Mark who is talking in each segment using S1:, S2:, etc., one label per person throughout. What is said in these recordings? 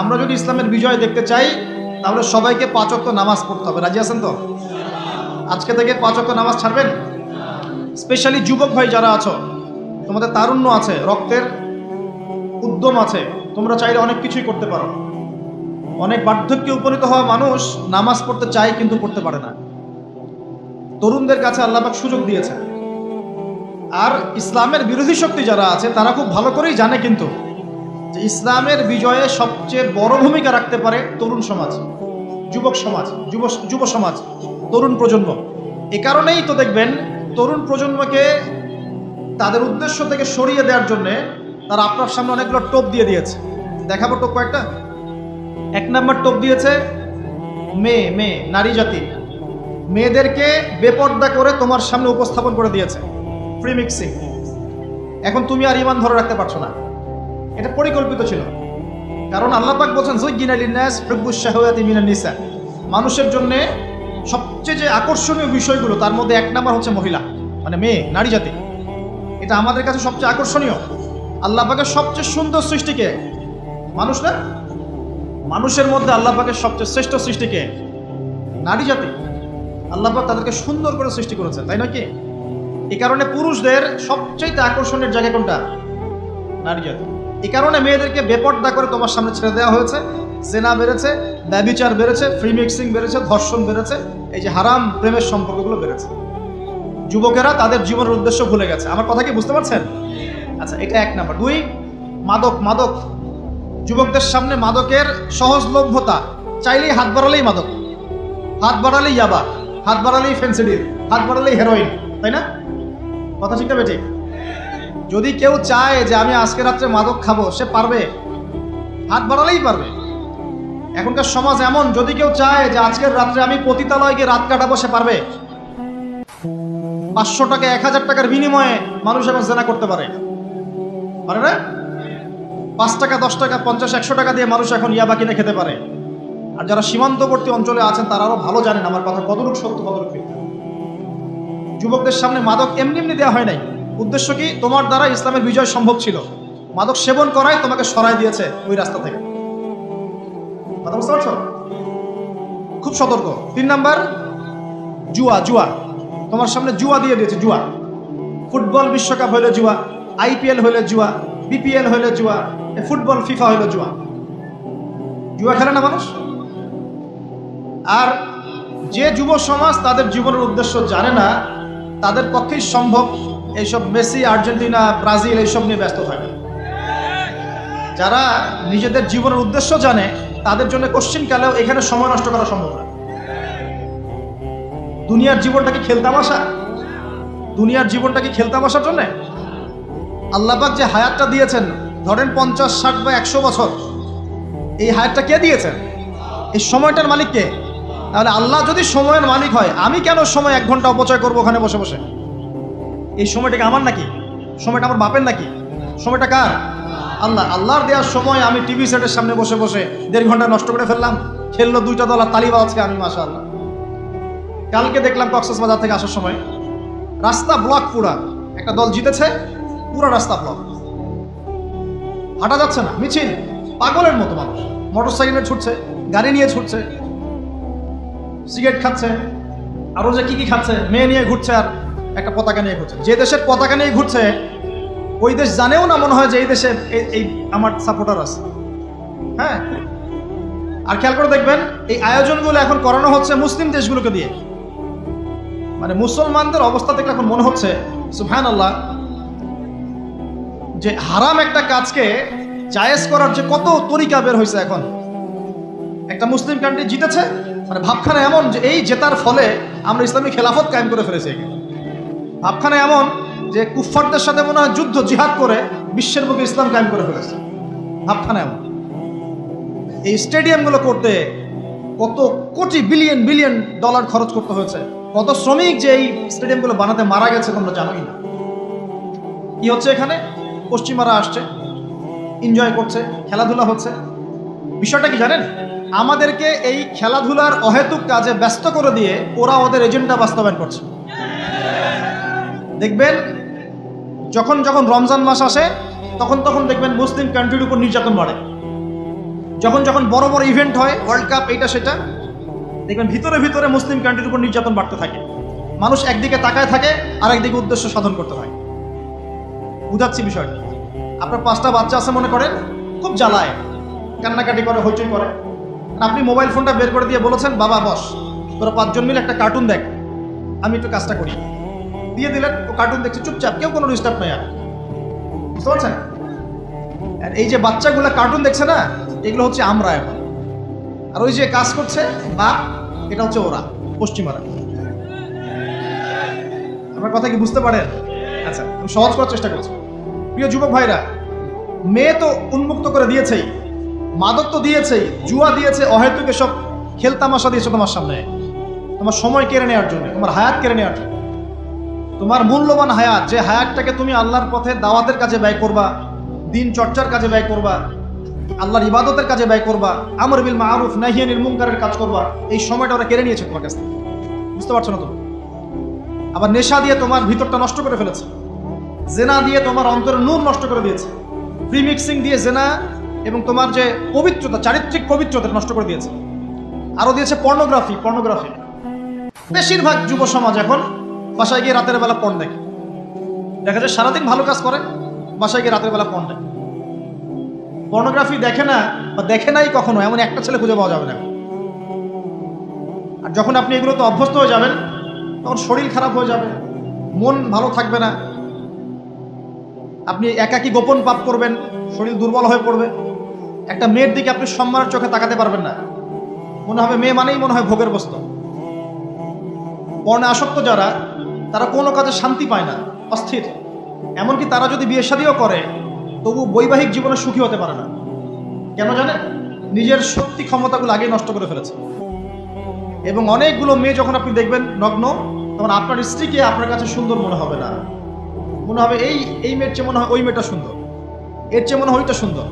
S1: আমরা যদি ইসলামের বিজয় দেখতে চাই, তাহলে সবাইকে পাঁচক্ত নামাজ পড়তে হবে। রাজি আছেন তো? আজকে থেকে পাঁচক্ত নামাজ ছাড়বেন? স্পেশালি যুবক ভাই যারা আছো, তোমাদের তারুণ্য আছে, রক্তের উদ্যম আছে, তোমরা চাইলে অনেক কিছুই করতে পারো। অনেক বার্ধক্যে উপনীত হওয়া মানুষ নামাজ পড়তে চায় কিন্তু পড়তে পারে না। তরুণদের কাছে আল্লাপাক সুযোগ দিয়েছে আর ইসলামের বিরোধী শক্তি যারা আছে, তারা খুব ভালো করেই জানে কিন্তু যে ইসলামের বিজয়ে সবচেয়ে বড় ভূমিকা রাখতে পারে তরুণ সমাজ, যুবক সমাজ, যুব যুব সমাজ, তরুণ প্রজন্ম। এ কারণেই তো দেখবেন তরুণ প্রজন্মকে তাদের উদ্দেশ্য থেকে সরিয়ে দেওয়ার জন্যে তারা আপনার সামনে অনেকগুলো টোপ দিয়ে দিয়েছে। দেখাবো টোপ কয়েকটা। এক নম্বর টোপ দিয়েছে, মেয়ে মেয়ে, নারী, জাতি। মেয়েদেরকে বেপর্দা করে তোমার সামনে উপস্থাপন করে দিয়েছে। ফ্রি মিক্সিং এখন তুমি আর ইমান ধরে রাখতে পারছ না। এটা পরিকল্পিত ছিল। কারণ আল্লাহ পাক বলছেন জুইগিনা লিন্নাস হুব্বুশ শাহওয়াতি মিনান নিসা মানুষের জন্য সবচেয়ে যে আকর্ষণীয় বিষয়গুলো, তার মধ্যে এক নাম্বার হচ্ছে মহিলা মানে মেয়ে, নারী জাতি। এটা আমাদের কাছে সবচেয়ে আকর্ষণীয়। আল্লাহ পাকের সবচেয়ে সুন্দর সৃষ্টিকে মানুষ না? মানুষের মধ্যে আল্লাহ পাকের সবচেয়ে শ্রেষ্ঠ সৃষ্টিকে নারী জাতি। আল্লাহ পাক তাদেরকে সুন্দর করে সৃষ্টি করেছে তাই নয় কি? এই কারণে পুরুষদের সবচেয়ে আকর্ষণের জায়গা কোনটা? নারী জাতি। এই কারণে মেয়েদেরকে বেপর্দা করে তোমার সামনে ছেড়ে দেওয়া হয়েছে। জেনা বেড়েছে, ব্যবিচার বেড়েছে ফ্রি মিক্সিং বেড়েছে, ধর্ষণ বেড়েছে, এই যে হারাম প্রেমের সম্পর্কগুলো বেড়েছে। যুবকেরা তাদের জীবনের উদ্দেশ্য ভুলে গেছে। আমার কথা কি বুঝতে পারছেন? আচ্ছা এটা এক নাম্বার। দুই, মাদক মাদক। যুবকদের সামনে মাদকের সহজলভ্যতা, চাইলেই হাত বাড়ালেই মাদক। হাত বাড়ালেই ইয়াবা, হাত বাড়ালেই ফেন্সিডিল হাত বাড়ালেই হেরোইন তাই না? কথা ঠিক না বেঠিক? যদি কেউ চায় যে আমি আজকে রাত্রে মাদক খাব, সে পারবে? হাত বাড়ালেই পারবে। এখনকার সমাজ এমন, যদি কেউ চায় যে আজকের রাত্রে আমি পতিতালয় গিয়ে রাত কাটাবো, সে পারবে। পাঁচশো টাকা, এক হাজার টাকার বিনিময়ে মানুষ এখন জেনা করতে পারে। পারে না? পাঁচ টাকা, দশ টাকা, পঞ্চাশ, একশো টাকা দিয়ে মানুষ এখন ইয়াবা কিনে খেতে পারে। আর যারা সীমান্তবর্তী অঞ্চলে আছেন, তারা আরও ভালো জানেন, আমার কথা কতটুকু সত্য, কতটুকু যুবকদের সামনে মাদক এমনি এমনি দেওয়া হয় নাই। উদ্দেশ্য কি? তোমার দ্বারা ইসলামের বিজয় সম্ভব ছিল। মাদক সেবন করাই তোমাকে সরাই দিয়েছে ওই রাস্তা থেকে। কথা বুঝতে পারছ? খুব সতর্ক। তিন নাম্বার, জুয়া জুয়া। তোমার সামনে জুয়া দিয়ে দিয়েছে, জুয়া। ফুটবল বিশ্বকাপ হইলে জুয়া, আইপিএল হইলে জুয়া, বিপিএল হইলে জুয়া ফুটবল, ফিফা হইলে জুয়া। জুয়া খেলে না মানুষ? আর যে যুব সমাজ তাদের জীবনের উদ্দেশ্য জানে না, তাদের পক্ষেই সম্ভব এইসব মেসি, আর্জেন্টিনা, ব্রাজিল এইসব নিয়ে ব্যস্ত থাকে। যারা নিজেদের জীবনের উদ্দেশ্য জানে, তাদের জন্য কোশ্চিনকালেও এখানে সময় নষ্ট করা সম্ভব না? দুনিয়ার জীবনটাকে খেলতামাশা দুনিয়ার জীবনটাকে খেলতামাশার জন্য? আল্লাহবাক যে হায়াতটা দিয়েছেন, ধরেন পঞ্চাশ, ষাট বা একশো বছর, এই হায়াতটা কে দিয়েছেন? এই সময়টার মালিক কে? তাহলে আল্লাহ যদি সময়ের মালিক হয়, আমি কেন সময় এক ঘণ্টা অপচয় করব ওখানে বসে বসে? এই সময়টাকে আমার নাকি? সময়টা আমার বাপের নাকি? সময়টা কার? আল্লাহ, আল্লাহর দেওয়ার সময় আমি টিভি সেটের সামনে বসে বসে দেড় ঘণ্টা নষ্ট করে ফেললাম। খেললো দুইটা দল আর তালিবা আছে আমি মাসা আল্লাহ কালকে দেখলাম কক্সেস বাজার থেকে আসার সময় রাস্তা ব্লক পুরা। একটা দল জিতেছে, পুরো রাস্তা ব্লক হাঁটা যাচ্ছে না, মিছিল। পাগলের মতো মানুষ। মোটর সাইকেলে ছুটছে, গাড়ি নিয়ে ছুটছে, সিগারেট খাচ্ছে আরও যে কি কি খাচ্ছে, মেয়ে নিয়ে ঘুরছে আর একটা পতাকা নিয়ে ঘুরছে। যে দেশের পতাকা নিয়ে ঘুরছে, ওই দেশ জানেও না মনে হয় যে এই দেশে এই- আমার সাপোর্টার আছে। হ্যাঁ? আর খেয়াল করে দেখবেন, এই আয়োজনগুলো এখন করানো হচ্ছে মুসলিম দেশগুলোকে দিয়ে। মানে মুসলমানদের অবস্থা দেখলে এখন মনে হচ্ছে সুফহান আল্লাহ যে হারাম একটা কাজকে জায়েজ করার যে কত তরিকা বের হয়েছে এখন। একটা মুসলিম কান্ট্রি জিতেছে মানে ভাবখানা এমন যে এই জেতার ফলে আমরা ইসলামী খেলাফত কায়েম করে ফেলেছি এখানে। ভাবখানা এমন যে কুফফারদের সাথে মনে হয় যুদ্ধ, জিহাদ করে বিশ্বের বুকে ইসলাম কায়েম করে ফেলেছে। ভাবখানা এমন। এই স্টেডিয়ামগুলো করতে কত কোটি বিলিয়ন বিলিয়ন ডলার খরচ করতে হয়েছে। কত শ্রমিক যে এই স্টেডিয়ামগুলো বানাতে মারা গেছে তোমরা জানোই না। কি হচ্ছে এখানে? পশ্চিমারা আসছে এনজয় করছে, খেলাধুলা হচ্ছে। বিষয়টা কি জানেন? আমাদেরকে এই খেলাধুলার অহেতুক কাজে ব্যস্ত করে দিয়ে ওরা ওদের এজেন্ডা বাস্তবায়ন করছে। দেখবেন, যখন যখন রমজান মাস আসে, তখন তখন দেখবেন মুসলিম কান্ট্রির উপর নির্যাতন বাড়ে। যখন যখন বড় বড় ইভেন্ট হয় ওয়ার্ল্ড কাপ এইটা সেটা, দেখবেন ভিতরে ভিতরে মুসলিম কান্ট্রির উপর নির্যাতন বাড়তে থাকে। মানুষ একদিকে তাকায় থাকে আর একদিকে উদ্দেশ্য সাধন করতে হয়। বুঝাচ্ছি বিষয়টা। আপনার পাঁচটা বাচ্চা আছে মনে করেন, খুব জ্বালায়। কান্নাকাটি করে, হইচই করে। আপনি মোবাইল ফোনটা বের করে দিয়ে বলেছেন, বাবা, বস, তোরা পাঁচজন মিলে একটা কার্টুন দেখ। আমি একটু কাজটা করি। দিয়ে দিলেন ও কার্টুন দেখছে, চুপচাপ, কেউ কোনো ডিস্টার্ব নাই আর। বুঝতে পারছেন? আর এই যে বাচ্চাগুলো কার্টুন দেখছে না, এগুলো হচ্ছে আমরা এখন। আর ওই যে কাজ করছে বা এটা হচ্ছে ওরা, পশ্চিমারা। আমার কথা কি বুঝতে পারেন? আচ্ছা আমি সহজ করার চেষ্টা করছি। প্রিয় যুবক ভাইরা, মেয়ে তো উন্মুক্ত করে দিয়েছেই, মাদক তো দিয়েছেই, জুয়া দিয়েছে, অহেতুক এসব খেলতামাশা দিয়েছে তোমার সামনে। তোমার সময় কেড়ে নেওয়ার জন্য, তোমার হায়াত কেড়ে নেওয়ার জন্য। তোমার মূল্যবান হায়াত, যে হায়াতটাকে তুমি আল্লাহর পথে দাওয়াতের কাজে ব্যয় করবা, দিন চর্চার কাজে ব্যয় করবা, আল্লাহর ইবাদতের কাজে ব্যয় করবা, আমর বিল মারুফ নাহিয়ানিল মুনকারের কাজ করবা, এই সময়টা ওরা কেড়ে নিয়েছে তোমার কাছ থেকে। বুঝতে পারছ না তুমি? আবার নেশা দিয়ে তোমার ভিতরটা নষ্ট করে ফেলেছে। জেনা দিয়ে তোমার অন্তরের নূর নষ্ট করে দিয়েছে। প্রিমিক্সিং দিয়ে জেনা এবং তোমার যে পবিত্রতা, চারিত্রিক পবিত্রতা নষ্ট করে দিয়েছে। আরও দিয়েছে পর্নোগ্রাফি পর্নোগ্রাফি বেশিরভাগ যুব সমাজ এখন বাসায় গিয়ে রাতের বেলা পণ দেখে। দেখা যায় সারাদিন ভালো কাজ করে, বাসায় গিয়ে রাতের বেলা পণ দেখে। পর্নোগ্রাফি দেখে না বা দেখে নাই কখনো, এমন একটা ছেলে খুঁজে পাওয়া যাবে না। আর যখন আপনি এগুলোতে অভ্যস্ত হয়ে যাবেন, তখন শরীর খারাপ হয়ে যাবে, মন ভালো থাকবে না। আপনি একাকি গোপন পাপ করবেন, শরীর দুর্বল হয়ে পড়বে। একটা মেয়ের দিকে আপনি সম্মানের চোখে তাকাতে পারবেন না। মনে হবে মেয়ে মানেই মনে হয় ভোগের বস্তু। পর্ণে আসক্ত যারা তারা কোনো কাজে শান্তি পায় না, অস্থির। এমনকি তারা যদি বিয়ে শাদিও করে, তবু বৈবাহিক জীবনে সুখী হতে পারে না। কেন জানে নিজের শক্তি ক্ষমতাগুলো আগেই নষ্ট করে ফেলেছে। এবং অনেকগুলো মেয়ে যখন আপনি দেখবেন নগ্ন, তখন আপনার স্ত্রীকে আপনার কাছে সুন্দর মনে হবে না। মনে হবে, এই এই মেয়ের চেয়ে মনে হয় ওই মেয়েটা সুন্দর। এর চেয়ে মনে হয় ওইটা সুন্দর।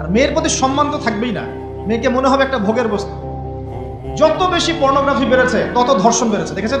S1: আর মেয়ের প্রতি সম্মান তো থাকবেই না। মেয়েকে মনে হবে একটা ভোগের বস্তু। যত বেশি পর্নোগ্রাফি বেড়েছে, তত ধর্ষণ বেড়েছে। দেখেছেন?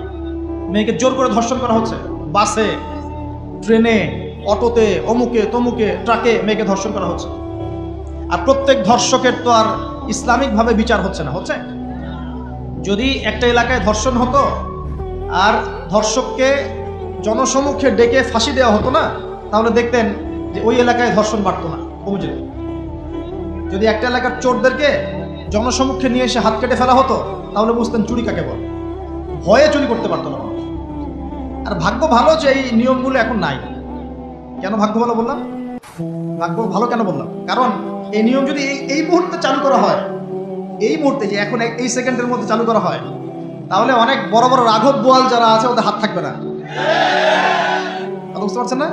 S1: মেয়েকে জোর করে ধর্ষণ করা হচ্ছে। বাসে, ট্রেনে, অটোতে, অমুকে, তমুকে, ট্রাকে মেয়েকে ধর্ষণ করা হচ্ছে। আর প্রত্যেক ধর্ষকের তো আর ইসলামিকভাবে বিচার হচ্ছে না, হচ্ছে? যদি একটা এলাকায় ধর্ষণ হতো, আর ধর্ষককে জনসমক্ষে ডেকে ফাঁসি দেওয়া হতো না, তাহলে দেখতেন যে ওই এলাকায় ধর্ষণ বাড়তো না। যেত যদি একটা এলাকার চোরদেরকে জনসমুখে নিয়ে এসে হাত কেটে ফেলা হতো, তাহলে বুঝতেন চুরি কাকে বল। ভয়ে চুরি করতে পারতো না আর ভাগ্য ভালো যে এই নিয়মগুলো এখন নাই। কেন ভাগ্য ভালো বললাম? ভাগ্য ভালো কেন বললাম? কারণ এই নিয়ম যদি এই এই মুহূর্তে চালু করা হয়, এই মুহূর্তে যে এখন এই সেকেন্ডের মধ্যে চালু করা হয়, তাহলে অনেক বড় বড় রাঘব বোয়াল যারা আছে, ওদের হাত থাকবে না। বুঝতে পারছেন না?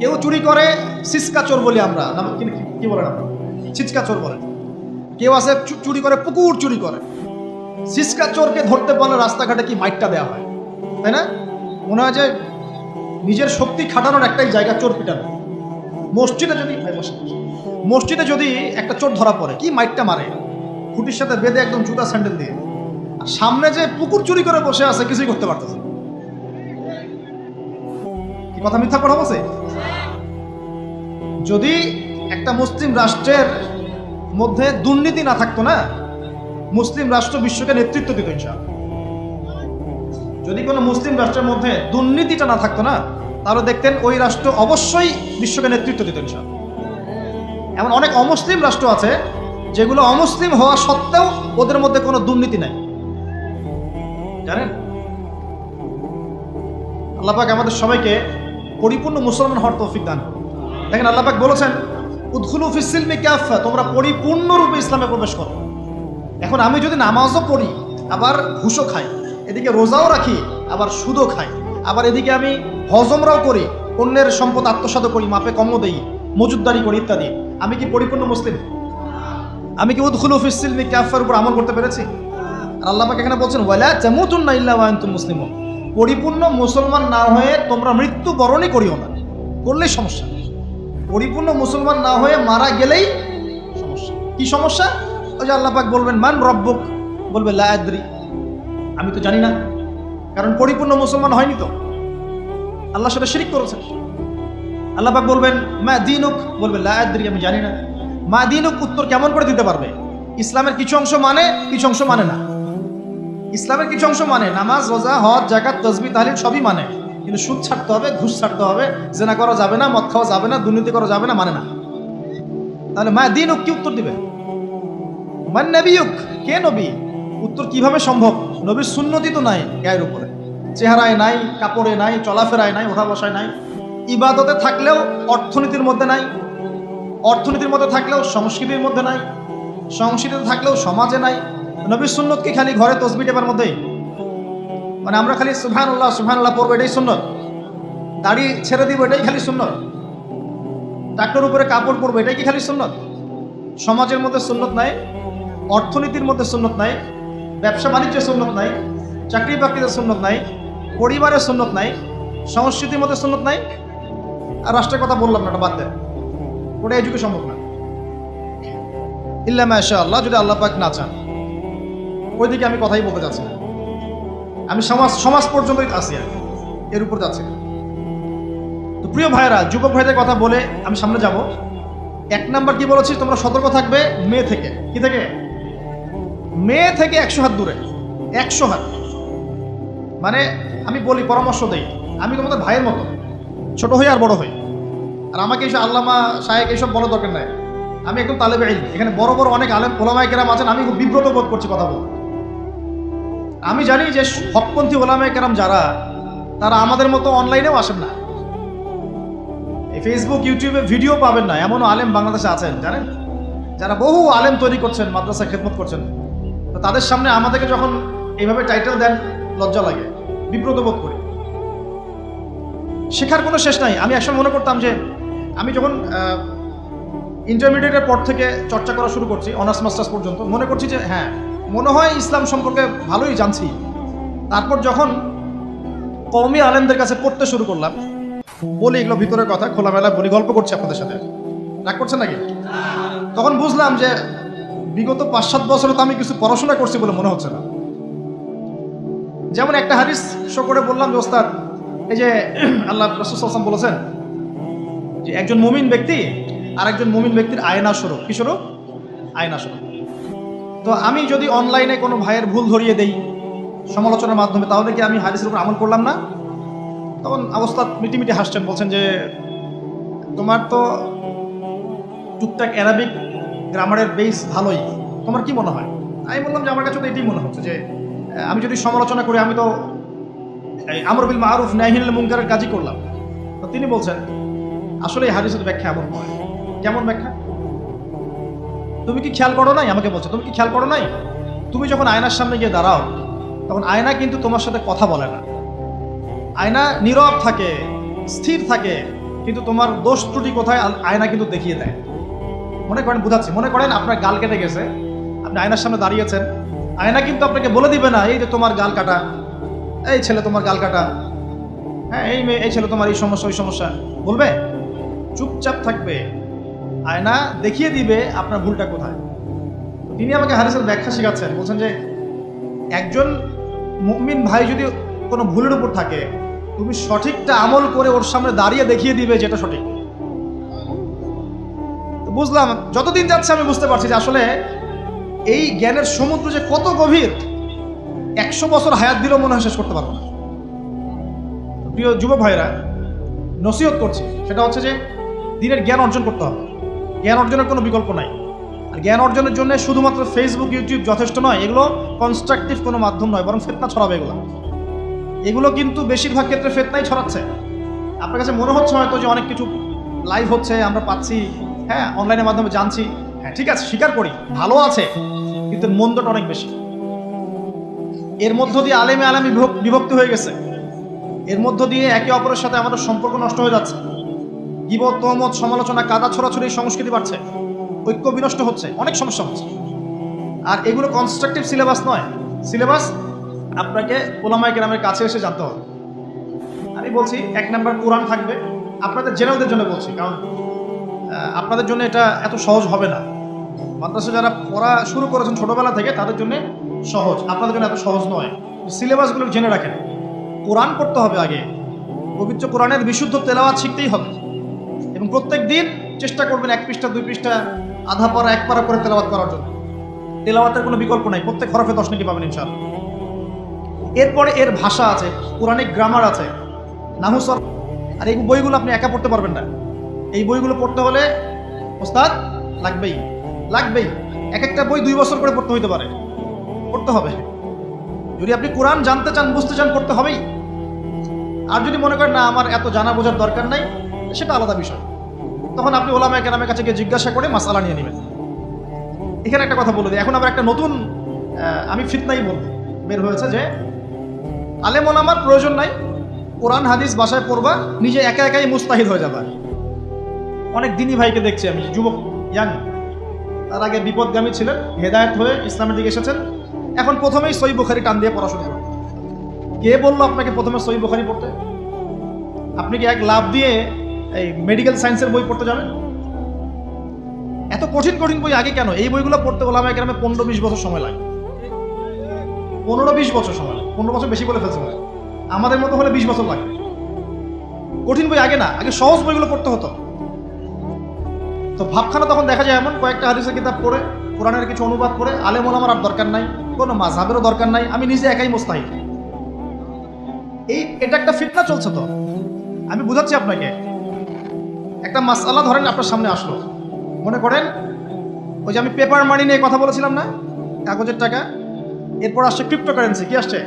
S1: কেউ চুরি করে সিসকা চোর বলি আমরা। কি বলেন আপনারা? ছিচকা চোর বলেন। কেউ আছে চুরি করে, পুকুর চুরি করে। সিসকা চোরকে ধরতে পারলে রাস্তাঘাটে কি মাইটটা দেওয়া হয়? তাই না? মনে হয় যে নিজের শক্তি খাটানোর একটাই জায়গা চোর পিটানো। মসজিদে যদি বসে, বসে। মসজিদে যদি একটা চোর ধরা পড়ে কি মাইটটা মারে? খুঁটির সাথে বেঁধে একদম জুতা স্যান্ডেল দিয়ে। আর সামনে যে পুকুর চুরি করে বসে আছে কিছুই করতে পারতেছে কি কথা মিথ্যা কথা বলছে? যদি একটা মুসলিম রাষ্ট্রের মধ্যে দুর্নীতি না থাকতো না মুসলিম রাষ্ট্র বিশ্বকে নেতৃত্ব দিত, ইনশাআল্লাহ। যদি কোনো মুসলিম রাষ্ট্রের মধ্যে দুর্নীতিটা না থাকতো না, তাহলে দেখতেন ওই রাষ্ট্র অবশ্যই বিশ্বকে নেতৃত্ব দিত, ইনশাআল্লাহ। এমন অনেক অমুসলিম রাষ্ট্র আছে, যেগুলো অমুসলিম হওয়া সত্ত্বেও ওদের মধ্যে কোনো দুর্নীতি নাই। জানেন? আল্লাপাক আমাদের সবাইকে পরিপূর্ণ মুসলমান হওয়ার তৌফিক দান দেখেন আল্লাপাক বলেছেন, উদ্খুলু ফিসিলমি ক্যাফা তোমরা পরিপূর্ণরূপে ইসলামে প্রবেশ করো। এখন আমি যদি নামাজও পড়ি, আবার ঘুষও খাই, এদিকে রোজাও রাখি, আবার সুদও খাই, আবার এদিকে আমি হজমরাও করি, অন্যের সম্পদ আত্মসাত করি, মাপে কমও দেই, মজুদদারি করি ইত্যাদি, আমি কি পরিপূর্ণ মুসলিম? আমি কি উদ্খুল ফিসিলমি ক্যাফার উপর আমল করতে পেরেছি? আর আল্লাহ এখানে বলছেন, ওয়ালা তামুতুন না ইল্লা মুসলিমুন। পরিপূর্ণ মুসলমান না হয়ে তোমরা মৃত্যু বরণই করিও না, করলেই সমস্যা। পরিপূর্ণ মুসলমান না হয়ে মারা গেলেই সমস্যা। কি সমস্যা? ওই যে আল্লাহ পাক বলবেন, মান রব্বুক? বলবে, লা আদ্রি। আমি তো জানি না, কারণ পরিপূর্ণ মুসলমান হয়নি তো। আল্লাহ সেটা শিরিক করেছেন। আল্লাহ পাক বলবেন, মা দিনুক? বলবে, লা আদ্রি, আমি জানি না। মা দিনুক? উত্তর কেমন করে দিতে পারবে? ইসলামের কিছু অংশ মানে কিছু অংশ মানে না। ইসলামের কিছু অংশ মানে নামাজ, রোজা, হজ জাকাত তসবি তাহলিল সবই মানে। কিন্তু সুদ ছাড়তে হবে, ঘুষ ছাড়তে হবে, জেনা করা যাবে না, মদ খাওয়া যাবে না, দুর্নীতি করা যাবে না মানে না। তাহলে মা দিনুক কি উত্তর দিবে? মান নবিয়ুক? কে নবী? উত্তর কীভাবে সম্ভব? নবীর সুন্নতি তো নাই গায়ের উপরে। চেহারায় নাই, কাপড়ে নাই, চলাফেরায় নাই ওঠা বসায় নাই। ইবাদতে থাকলেও অর্থনীতির মধ্যে নাই। অর্থনীতির মধ্যে থাকলেও সংস্কৃতির মধ্যে নাই। সংস্কৃতিতে থাকলেও সমাজে নাই। নবীর সুন্নত কি খালি ঘরে তসবি টেপার মধ্যেই? মানে আমরা খালি সুবহানাল্লাহ সুবহানাল্লাহ পড়ব, এটাই সুন্নত। দাড়ি ছেড়ে দিব, এটাই খালি সুন্নত। ডাক্তার উপরে কাপড় পরবো, এটাই কি খালি সুন্নত? সমাজের মধ্যে সুন্নত নাই। অর্থনীতির মধ্যে সুন্নত নাই, ব্যবসা বাণিজ্যের সুন্নত নাই, চাকরি বাকরিতে সুন্নত নাই পরিবারের সুন্নত নাই, সংস্কৃতির মধ্যে সুন্নত নাই। আর রাষ্ট্রের কথা বললাম না, ওটা বাদ দেন ওটা এই সম্ভব না। ইল্লা মাশা আল্লাহ যদি আল্লাহ পাক না চান। ওইদিকে আমি কথাই বলতে যাচ্ছি না। আমি সমাজ সমাজ পর্যন্তই আছি আর। এর উপর যাচ্ছি তো প্রিয় ভাইরা যুবক ভাইদের কথা বলে আমি সামনে যাব। এক নাম্বার কি বলেছি তোমরা সতর্ক থাকবে মেয়ে থেকে। কি থেকে? মেয়ে থেকে একশো হাত দূরে, একশো হাত। মানে আমি বলি, পরামর্শ দেই। আমি তোমাদের ভাইয়ের মতো, ছোট হই আর বড় হই। আর আমাকে এইসব আল্লামা সাহেব এইসব বলার দরকার নাই। আমি একদম তালেবে আইল এখানে বড় বড় অনেক আলেম ওলামাই কেরাম আছেন, আমি খুব বিব্রত বোধ করছি কথা বলতে। আমি জানি যে হকপন্থী ওলামাই কেরাম যারা, তারা আমাদের মতো অনলাইনেও আসেন না। এই ফেসবুক ইউটিউবে ভিডিও পাবেন না, এমনও আলেম বাংলাদেশে আছেন, জানেন? যারা বহু আলেম তৈরি করছেন মাদ্রাসা খেদমত করছেন। তাদের সামনে আমাদেরকে যখন এইভাবে টাইটেল দেন, লজ্জা লাগে, বিব্রত বোধ করি। শেখার কোনো শেষ নাই। আমি একসময় মনে করতাম যে, আমি যখন ইন্টারমিডিয়েটের পর থেকে চর্চা করা শুরু করছি অনার্স মাস্টার্স পর্যন্ত, মনে করছি যে হ্যাঁ মনে হয় ইসলাম সম্পর্কে ভালোই জানছি। তারপর যখন কওমি আলেমদের কাছে পড়তে শুরু করলাম, বলি এগুলো ভিতরের কথা, খোলামেলা বলি, গল্প করছি আপনাদের সাথে। রাগ করছেন নাকি? তখন বুঝলাম যে বিগত পাঁচ সাত বছরে তো আমি কিছু পড়াশোনা করছি বলে মনে হচ্ছে না। যেমন একটা হাদিস শো করে বললাম যে, ওস্তাদ, এই যে আল্লাহ রসুলাম বলেছেন যে, একজন মুমিন ব্যক্তি আর একজন মুমিন ব্যক্তির আয়না স্বরূপ। কি স্বরূপ? আয়না স্বরূপ। তো আমি যদি অনলাইনে কোনো ভাইয়ের ভুল ধরিয়ে দেই সমালোচনার মাধ্যমে, তাহলে কি আমি হাদিসের উপর আমল করলাম না? তখন অবস্থা মিটিমিটি হাসছেন, বলছেন যে, তোমার তো টুকটাক অ্যারাবিক গ্রামারের বেস ভালোই। তোমার কি মনে হয়? আমি বললাম যে আমার কাছে তো এটাই মনে হচ্ছে যে আমি যদি সমালোচনা করি, আমি তো আমর বিল মারুফ নাহিল মুনকারের কাজই করলাম। তো তিনি বলছেন, আসলে এই হাদিসের ব্যাখ্যা এমন নয়। কেমন ব্যাখ্যা? তুমি কি খেয়াল করো নাই? আমাকে বলছো, তুমি কি খেয়াল করো নাই? তুমি যখন আয়নার সামনে গিয়ে দাঁড়াও, তখন আয়না কিন্তু তোমার সাথে কথা বলে না। আয়না নীরব থাকে, স্থির থাকে, কিন্তু তোমার দোষ ত্রুটি কোথায়? আয়না কিন্তু দেখিয়ে দেয়। মনে করেন, বুঝাচ্ছি। মনে করেন আপনার গাল কেটে গেছে, আপনি আয়নার সামনে দাঁড়িয়েছেন আয়না কিন্তু আপনাকে বলে দিবে না, এই যে তোমার গাল কাটা, এই ছেলে তোমার গাল কাটা। হ্যাঁ এই মেয়ে, এই ছেলে তোমার এই সমস্যা, ওই সমস্যা। বলবে? চুপচাপ থাকবে। আয়না দেখিয়ে দিবে আপনার ভুলটা কোথায়। তিনি আমাকে হারিসের ব্যাখ্যা শেখাচ্ছেন। বলছেন যে, একজন মুমিন ভাই যদি কোনো ভুলের উপর থাকে, তুমি সঠিকটা আমল করে ওর সামনে দাঁড়িয়ে দেখিয়ে দিবে যেটা সঠিক। বুঝলাম, যতদিন যাচ্ছে আমি বুঝতে পারছি যে আসলে এই জ্ঞানের সমুদ্র যে কত গভীর, একশো বছর হায়াত দিলেও মনে হয় শেষ করতে পারব না। প্রিয় যুব ভাইরা, নসিহত করছে, সেটা হচ্ছে যে দিনের জ্ঞান অর্জন করতে হবে। জ্ঞান অর্জনের কোনো বিকল্প নাই। আর জ্ঞান অর্জনের জন্য শুধুমাত্র ফেসবুক ইউটিউব যথেষ্ট নয়, এগুলো কনস্ট্রাকটিভ কোনো মাধ্যম নয়, বরং ফেতনা ছড়াবে এগুলো। এগুলো কিন্তু বেশিরভাগ ক্ষেত্রে ফেতনাই ছড়াচ্ছে। আপনার কাছে মনে হচ্ছে হয়তো যে অনেক কিছু লাইভ হচ্ছে, আমরা পাচ্ছি হ্যাঁ অনলাইনের মাধ্যমে জানছি। হ্যাঁ। ঠিক আছে স্বীকার করি ভালো আছে কিন্তু মন্দটা অনেক বেশি। এর মধ্য দিয়ে আলেমে আলামী বিভক- বিভক্তি হয়ে গেছে। এর মধ্য দিয়ে একে অপরের সাথে আমাদের সম্পর্ক নষ্ট হয়ে যাচ্ছে। গিবত তহমত সমালোচনা কাদা ছড়াছড়ি সংস্কৃতি বাড়ছে। ঐক্য বিনষ্ট হচ্ছে অনেক সমস্যা হচ্ছে। আর এগুলো কনস্ট্রাকটিভ সিলেবাস নয়। সিলেবাস আপনাকে ওলামাই গ্রামের কাছে এসে জানতে হবে। আমি বলছি এক নাম্বার কোরআন থাকবে। আপনাদের জেনারেলদের জন্য বলছি কারণ আপনাদের জন্য এটা এত সহজ হবে না। মাদ্রাসা যারা পড়া শুরু করেছেন ছোটবেলা থেকে, তাদের জন্য সহজ। আপনাদের জন্য এত সহজ নয়। সিলেবাসগুলো জেনে রাখেন। কোরআন পড়তে হবে আগে। পবিত্র কোরআনের বিশুদ্ধ তেলাওয়াত শিখতেই হবে। এবং প্রত্যেক দিন চেষ্টা করবেন এক পৃষ্ঠা, দুই পৃষ্ঠা, আধা পারা, এক পারা করে তেলাওয়াত করার জন্য। তেলাওয়াতের কোনো বিকল্প নাই। প্রত্যেক হরফে দশ নাকি পাবেন ইনশাআল্লাহ। এরপরে এর ভাষা আছে কোরআনিক গ্রামার আছে। নাহুসর আর এই বইগুলো আপনি একা পড়তে পারবেন না। এই বইগুলো পড়তে হলে ওস্তাদ লাগবেই লাগবেই। এক একটা বই দুই বছর করে পড়তে হইতে পারে। পড়তে হবে। যদি আপনি কোরআন জানতে চান, বুঝতে চান, পড়তে হবেই। আর যদি মনে করেন, না, আমার এত জানা বোঝার দরকার নাই সেটা আলাদা বিষয়। তখন আপনি ওলামা কেরামের কাছে গিয়ে জিজ্ঞাসা করে মাসালা নিয়ে নেবেন। এখানে একটা কথা বলে দিই। এখন আবার একটা নতুন আমি ফিতনাই বলব। বের হয়েছে যে, আলেম ওলামার প্রয়োজন নাই। কোরআন, হাদিস বাসায় পড়বা, নিজে একা একাই মুস্তাহিদ হয়ে যাবা। অনেক দিনই ভাইকে দেখছি আমি, যুবক, ইয়াং। তার আগে বিপদগামী ছিলেন, হেদায়ত হয়ে ইসলামের দিকে এসেছেন। এখন প্রথমেই সই বুখারি টান দিয়ে পড়াশোনা করেন কে বলল আপনাকে প্রথমে সই বুখারি পড়তে? আপনি কি এক লাভ দিয়ে এই মেডিকেল সায়েন্সের বই পড়তে যাবেন? এত কঠিন কঠিন বই আগে কেন? এই বইগুলো পড়তে বললাম গ্রামে পনেরো বিশ বছর সময় লাগে। পনেরো বিশ বছর সময় লাগে। পনেরো বছর বেশি বলে ফেলছে আমাদের মতো হলে বিশ বছর লাগে। কঠিন বই আগে না, আগে সহজ বইগুলো পড়তে হতো। তো ভাবখানা তখন দেখা যায় এমন, কয়েকটা হাদিসের কিতাব পড়ে, কোরআনের কিছু অনুবাদ করে আলেম ওলামার আর দরকার নাই, কোনো মাঝহাবেরও দরকার নাই, আমি নিজে একাই মোস্তাহিদ। এই, এটা একটা ফিতনা চলছে তো। আমি বুঝাচ্ছি আপনাকে। একটা মাস মাসালা ধরেন, আপনার সামনে আসলো। মনে করেন, ওই যে আমি পেপার মানি নিয়ে কথা বলেছিলাম না? কাগজের টাকা। এরপর আসছে ক্রিপ্টোকারেন্সি কি আসছে?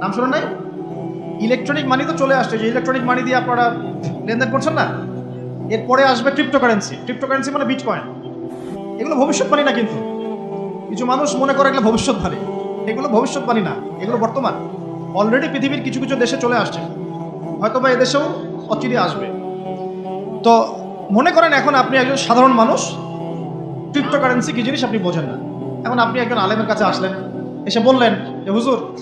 S1: নাম শুনুন নাই? ইলেকট্রনিক মানি তো চলে আসছে, যে ইলেকট্রনিক মানি দিয়ে আপনারা লেনদেন করছেন না? এরপরে আসবে ক্রিপ্টোকারেন্সি ক্রিপ্টোকারেন্সি মানে বিটকয়েন এগুলো ভবিষ্যৎবাণী না কিন্তু। কিছু মানুষ মনে করে এগুলো ভবিষ্যৎবাণী। এগুলো ভবিষ্যৎবাণী না। এগুলো বর্তমান। অলরেডি পৃথিবীর কিছু কিছু দেশে চলে আসছে। হয়তো বা এদেশেও অচিরে আসবে। তো মনে করেন এখন আপনি একজন সাধারণ মানুষ। ক্রিপ্টোকারেন্সি কি জিনিস আপনি বোঝেন না। এখন আপনি একজন আলেমের কাছে আসলেন, এসে বললেন যে হুজুর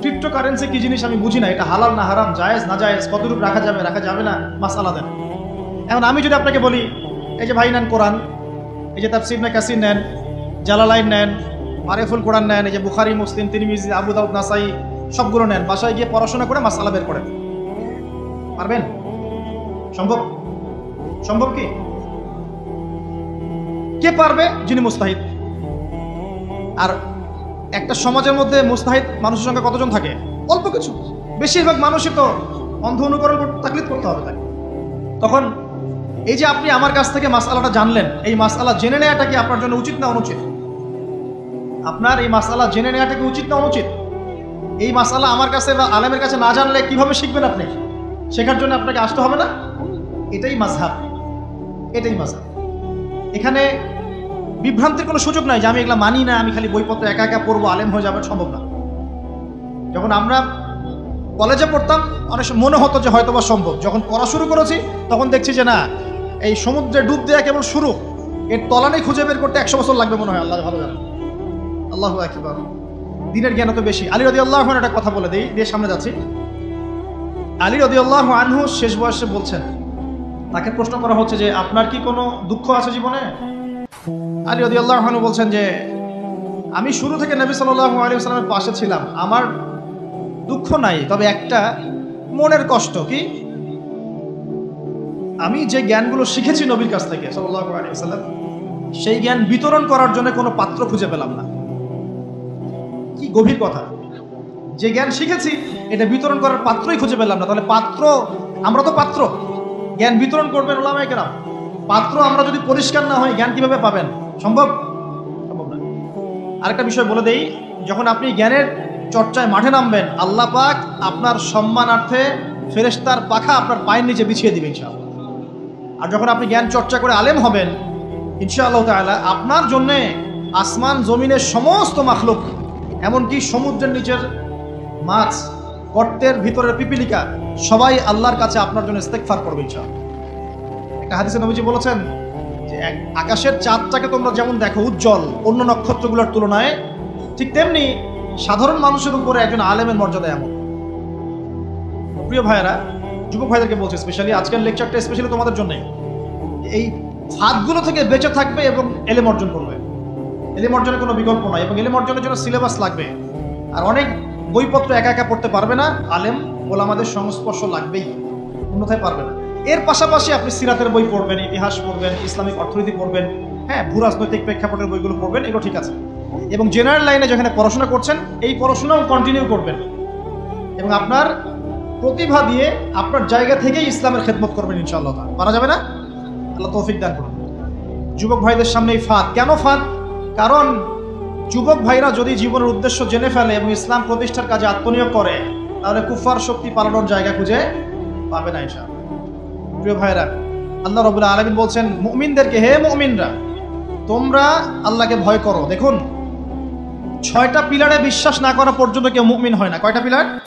S1: ক্রিপ্টোকারেন্সি কি জিনিস আমি বুঝি না। এটা হালাল না হারাম? জায়েজ, না জায়েজ? কতটুকু রাখা যাবে রাখা যাবে না? মাসালা দেন। এখন আমি যদি আপনাকে বলি, এই যে ভাই নেন কোরআন, এই যে তাফসির না কাসির নেন, জালালাইন নেন, আরেফুল কোরআন নেন, এই যে বুখারি, মুসলিম, তিরমিজি, আবু নাসাই, সবগুলো নেন, বাসায় গিয়ে পড়াশোনা করে মাসালা বের করেন। পারবেন? সম্ভব? সম্ভব কি? কে পারবে? যিনি মুস্তাহিদ। আর একটা সমাজের মধ্যে মুস্তাহিদ মানুষের সঙ্গে কতজন থাকে? অল্প কিছু। বেশিরভাগ মানুষই তো অন্ধ অনুকরণ তাকলিদ করতে হবে তাকে। তখন এই যে আপনি আমার কাছ থেকে মাসালাটা জানলেন, এই মাসালা জেনে নেওয়াটা কি আপনার জন্য উচিত না অনুচিত? আপনার এই মাসালা জেনে নেওয়াটা কি উচিত না অনুচিত? এই মাসালা আমার কাছে বা আলেমের কাছে না জানলে কীভাবে শিখবেন আপনি? শেখার জন্য আপনাকে আসতে হবে না? এটাই মাঝহাব এটাই মাঝহাব এখানে বিভ্রান্তির কোনো সুযোগ নাই যে আমি এগুলা মানি না, আমি খালি বইপত্র একা একা পড়ব, আলেম হয়ে যাবে, সম্ভব না। যখন আমরা কলেজে পড়তাম, অনেক মনে হতো যে হয়তো বা সম্ভব। যখন পড়া শুরু করেছি, তখন দেখছি যে না এই সমুদ্রে ডুব দেওয়া কেবল শুরু। এর তলানে খুঁজে বের করতে একশো বছর লাগবে মনে হয়, আল্লাহ ভালো জানেন আল্লাহ একবার দিনের জ্ঞান তো বেশি। আলী রদি আল্লাহ একটা কথা বলে দিই দিয়ে সামনে যাচ্ছি। আলী রদি আল্লাহ আনহু শেষ বয়সে বলছেন, তাকে প্রশ্ন করা হচ্ছে যে, আপনার কি কোনো দুঃখ আছে জীবনে? আলী রদি আল্লাহ আনহু বলছেন যে, আমি শুরু থেকে নবী সাল্লাহ আলী সাল্লামের পাশে ছিলাম। আমার দুঃখ নাই, তবে একটা মনের কষ্ট, কি? আমি যে জ্ঞানগুলো শিখেছি নবীর কাছ থেকে সাল্লাম সেই জ্ঞান বিতরণ করার জন্য কোনো পাত্র খুঁজে পেলাম না। কি গভীর কথা। যে জ্ঞান শিখেছি, এটা বিতরণ করার পাত্রই খুঁজে পেলাম না। তাহলে পাত্র, আমরা তো পাত্র। জ্ঞান বিতরণ করবেন ওলামাই কেরাম। পাত্র আমরা যদি পরিষ্কার না হয়, জ্ঞান কীভাবে পাবেন? সম্ভব? সম্ভব না। আরেকটা বিষয় বলে দেই, যখন আপনি জ্ঞানের চর্চায় মাঠে নামবেন, আল্লাহ পাক আপনার সম্মানার্থে ফেরেশতার পাখা আপনার পায়ের নিচে বিছিয়ে দিবেন ইনশাআল্লাহ। আর যখন আপনি জ্ঞান চর্চা করে আলেম হবেন, ইনশাআল্লাহ তাআলা আপনার জন্যে আসমান, জমিনের সমস্ত মাখলুক, এমনকি সমুদ্রের নিচের মাছ, গর্তের ভিতরের পিপিলিকা, সবাই আল্লাহর কাছে আপনার জন্য ইস্তেকফার করবে ইনশাআল্লাহ। একটা হাদিসে নবীজি বলেছেন যে আকাশের চাঁদটাকে তোমরা যেমন দেখো উজ্জ্বল, অন্য নক্ষত্রগুলোর তুলনায়, ঠিক তেমনি সাধারণ মানুষের উপরে একজন আলেমের মর্যাদা এমন। প্রিয় ভাইয়েরা যুবক ভাইদেরকে বলছে স্পেশালি আজকের লেকচারটা স্পেশালি তোমাদের জন্যই। এই হাতগুলো থেকে বেঁচে থাকবে এবং এলেম অর্জন করবে। এলেম অর্জনের কোনো বিকল্প নয় এবং এলেম অর্জনের জন্য সিলেবাস লাগবে। আর অনেক বইপত্র একা একা পড়তে পারবে না, আলেম, ওলামাদের সংস্পর্শ লাগবেই, অন্যথায় পারবে না। এর পাশাপাশি আপনি সিরাতের বই পড়বেন, ইতিহাস পড়বেন, ইসলামিক অর্থনীতি পড়বেন হ্যাঁ ভূ রাজনৈতিক প্রেক্ষাপটের বইগুলো পড়বেন, এগুলো ঠিক আছে। এবং জেনারেল লাইনে যেখানে পড়াশোনা করছেন, এই পড়াশোনাও কন্টিনিউ করবেন। এবং আপনার প্রতিভা দিয়ে আপনার জায়গা থেকেই ইসলামের খেদমত করবেন ইনশাআল্লাহ। পারা যাবে না? আল্লাহ তৌফিক দান করুন। যুবক ভাইদের সামনে এই ফাঁদ। কেন ফাঁদ? কারণ যুবক ভাইরা যদি জীবনের উদ্দেশ্য জেনে ফেলে এবং ইসলাম প্রতিষ্ঠার কাজে আত্মনিয়োগ করে, তাহলে কুফার শক্তি পালানোর জায়গা খুঁজে পাবে না ইনশাআল্লাহ। প্রিয় ভাইরা, আল্লাহ রবুল্লা আলমিন বলছেন, মুমিনদেরকে হে মুমিনরা, তোমরা আল্লাহকে ভয় করো। দেখুন, ছয়টা পিলারে বিশ্বাস না করা পর্যন্ত কেউ মুমিন হয় না। কয়টা পিলার?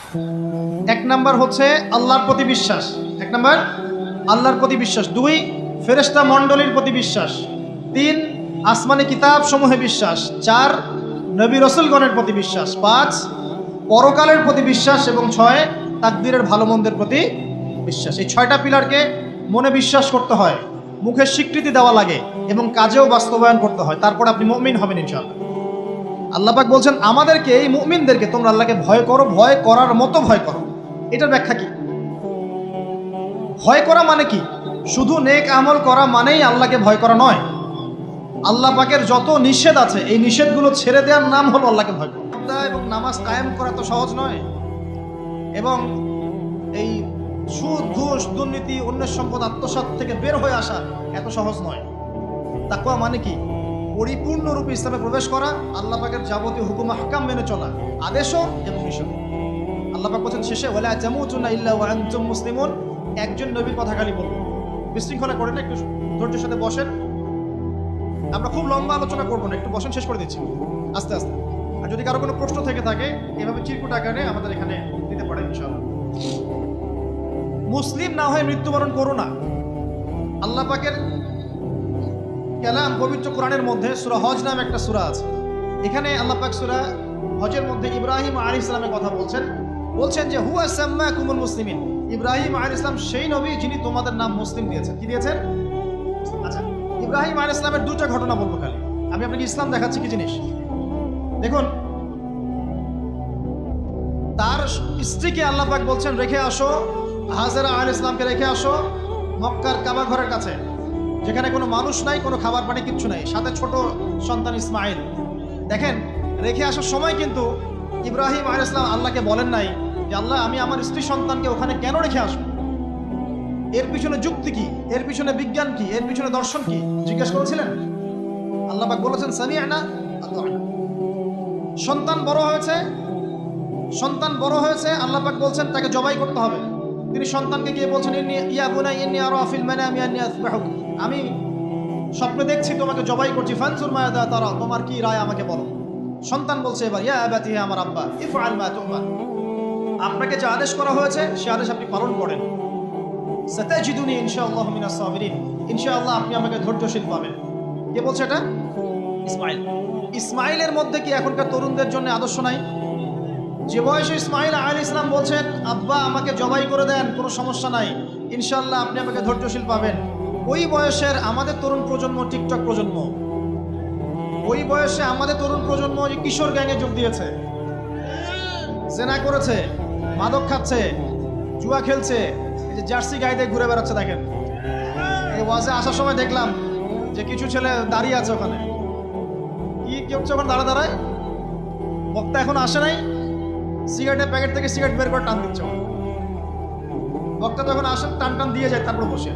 S1: এক নাম্বার হচ্ছে আল্লাহর প্রতি বিশ্বাস। এক নাম্বার, আল্লাহর প্রতি বিশ্বাস। দুই, ফেরেশতা মণ্ডলীর প্রতি বিশ্বাস। তিন, আসমানি কিতাব সমূহে বিশ্বাস। চার, নবী রসুলগণের প্রতি বিশ্বাস। পাঁচ, পরকালের প্রতি বিশ্বাস। এবং ছয়, তাকদীরের ভালো মন্দের প্রতি বিশ্বাস। এই ছয়টা পিলারকে মনে বিশ্বাস করতে হয়। মুখে স্বীকৃতি দেওয়া লাগে এবং কাজেও বাস্তবায়ন করতে হয়। তারপর আপনি মমিন হবেন ইনশাআল্লাহ। আল্লাপাক বলছেন, আমাদেরকে এই মুমিনদেরকে তোমরা আল্লাহকে ভয় করো, ভয় করার মতো ভয় করো। এটার ব্যাখ্যা কি? ভয় করা মানে কি? শুধু নেক আমল করা মানেই আল্লাহকে ভয় করা নয়। আল্লাহ পাকের যত নিষেধ আছে, এই নিষেধগুলো ছেড়ে দেওয়ার নাম হলো আল্লাহকে ভয় করা। এবং নামাজ কায়েম করা তো সহজ নয়। এবং এই সুদ, ঘুষ, দুর্নীতি, অন্যের সম্পদ, আত্মসাৎ থেকে বের হয়ে আসা এত সহজ নয়। তাকুয়া মানে কি? পরিপূর্ণরূপে ইসলামে প্রবেশ করা আল্লাহ পাকের যাবতীয় হুকুম হাকাম মেনে চলা। আদেশও এবং নিষেধ আল্লাহ পাক বলছেন শেষে ওয়ালা জামুতুনা ইল্লা আনতুম মুসলিমুন। একজন নবীর কথা খালি বলব। বিশৃঙ্খলা করেন না, একটু ধৈর্যের সাথে বসেন। আমরা খুব লম্বা আলোচনা করব না একটু বসেন শেষ করে দিচ্ছি। আস্তে আস্তে। আর যদি কারও কোনো প্রশ্ন থেকে থাকে এভাবে চিরকুট আকারে আমাদের এখানে দিতে পারেন ইনশাআল্লাহ। মুসলিম না হয়ে মৃত্যুবরণ করো না। আল্লাহ পাকের কালাম পবিত্র কোরআনের মধ্যে সুরা হজ নামে একটা সুরা আছে। এখানে আল্লাহ পাক সুরা হজের মধ্যে ইব্রাহিম আলী ইসলামের কথা বলছেন। বলছেন যে, হুয়া সাম্মা কুমুল মুসলিমিন। ইব্রাহিম আলী ইসলাম সেই নবী যিনি তোমাদের নাম মুসলিম দিয়েছেন। কি দিয়েছেন? আচ্ছা ইব্রাহিম আলী ইসলামের দুটা ঘটনা বলব খালি। আমি আপনাকে ইসলাম দেখাচ্ছি কি জিনিস? দেখুন, তার স্ত্রীকে আল্লাহ পাক বলছেন, রেখে আসো, হাজারা আল ইসলামকে রেখে আসো, মক্কার কাবা ঘরের কাছে। যেখানে কোনো মানুষ নাই, কোনো খাবার পানি কিচ্ছু নাই। সাথে ছোট সন্তান ইসমাইল। দেখেন, রেখে আসার সময় কিন্তু ইব্রাহিম আল ইসলাম আল্লাহকে বলেন নাই যে, আল্লাহ, আমি আমার স্ত্রী সন্তানকে ওখানে কেন রেখে আসব? এর পিছনে যুক্তি কি? এর পিছনে বিজ্ঞান কি? এর পিছনে দর্শন কি? জিজ্ঞেস করেছিলেন। আল্লাহ পাক বলেছেন সামি আনা সন্তান বড় হয়েছে, সন্তান বড় হয়েছে আল্লাহ পাক বলছেন, তাকে জবাই করতে হবে। তিনি সন্তানকে গিয়ে বলছেন ইয়া বুনাই, ইন্নি আরা ফিল মানামি আন্নি আসবাহুক আমি স্বপ্নে দেখছি তোমাকে জবাই করছি ফানসুর মায়াদা তারা তোমার কি রায় আমাকে বলো? সন্তান বলছে এবার ইয়া আবাতি হে আমার আব্বা ইফআল মা তুমার আপনাকে যে আদেশ করা হয়েছে সে আদেশ আপনি পালন করেন। সাতাজিদুনি ইনশাআল্লাহ মিনাস সাবিরিন। ইনশাআল্লাহ আপনি আমাকে ধৈর্যশীল পাবেন। কে বলছে এটা? ইসমাইল। ইসমাইলের মধ্যে কি এখনকার তরুণদের জন্য আদর্শ নাই? যে বয়সে ইসমাইল আল ইসলাম বলছেন আব্বা আমাকে জবাই করে দেন কোনো সমস্যা নাই। ইনশাল্লাহ আপনি আমাকে ধৈর্যশীল পাবেন। ওই বয়সের আমাদের তরুণ প্রজন্ম, টিকটক প্রজন্ম। ওই বয়সে আমাদের তরুণ প্রজন্ম যে কিশোর গ্যাংয়ে যোগ দিয়েছে। জেনা করেছে, মাদক খাচ্ছে, জুয়া খেলছে, এই যে জার্সি গাইতে ঘুরে বেড়াচ্ছে, দেখেন। এই ওয়াজে আসার সময় দেখলাম যে কিছু ছেলে দাঁড়িয়ে আছে ওখানে। কি কি হচ্ছে ওখানে দাঁড়া দাঁড়ায়? বক্তা এখন আসে নাই। সিগারেটের প্যাকেট থেকে সিগারেট বের করে টান দিচ্ছে। বক্তা যখন আসেন, টান টান দিয়ে যায়, তারপর বসে।